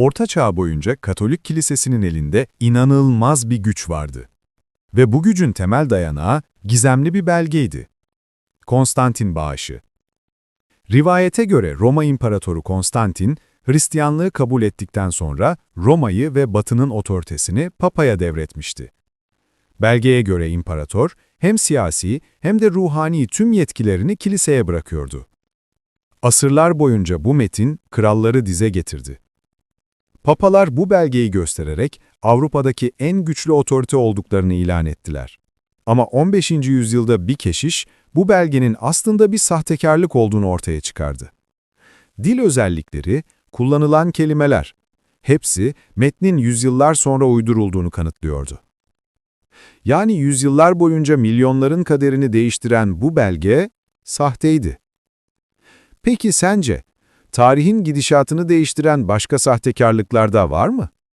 Orta Çağ boyunca Katolik Kilisesi'nin elinde inanılmaz bir güç vardı. Ve bu gücün temel dayanağı gizemli bir belgeydi. Konstantin Bağışı. Rivayete göre Roma İmparatoru Konstantin, Hristiyanlığı kabul ettikten sonra Roma'yı ve Batı'nın otoritesini Papa'ya devretmişti. Belgeye göre imparator, hem siyasi hem de ruhani tüm yetkilerini kiliseye bırakıyordu. Asırlar boyunca bu metin kralları dize getirdi. Papalar bu belgeyi göstererek Avrupa'daki en güçlü otorite olduklarını ilan ettiler. Ama 15. yüzyılda bir keşiş bu belgenin aslında bir sahtekarlık olduğunu ortaya çıkardı. Dil özellikleri, kullanılan kelimeler, hepsi metnin yüzyıllar sonra uydurulduğunu kanıtlıyordu. Yani yüzyıllar boyunca milyonların kaderini değiştiren bu belge sahteydi. Peki sence, tarihin gidişatını değiştiren başka sahtekarlıklar da var mı?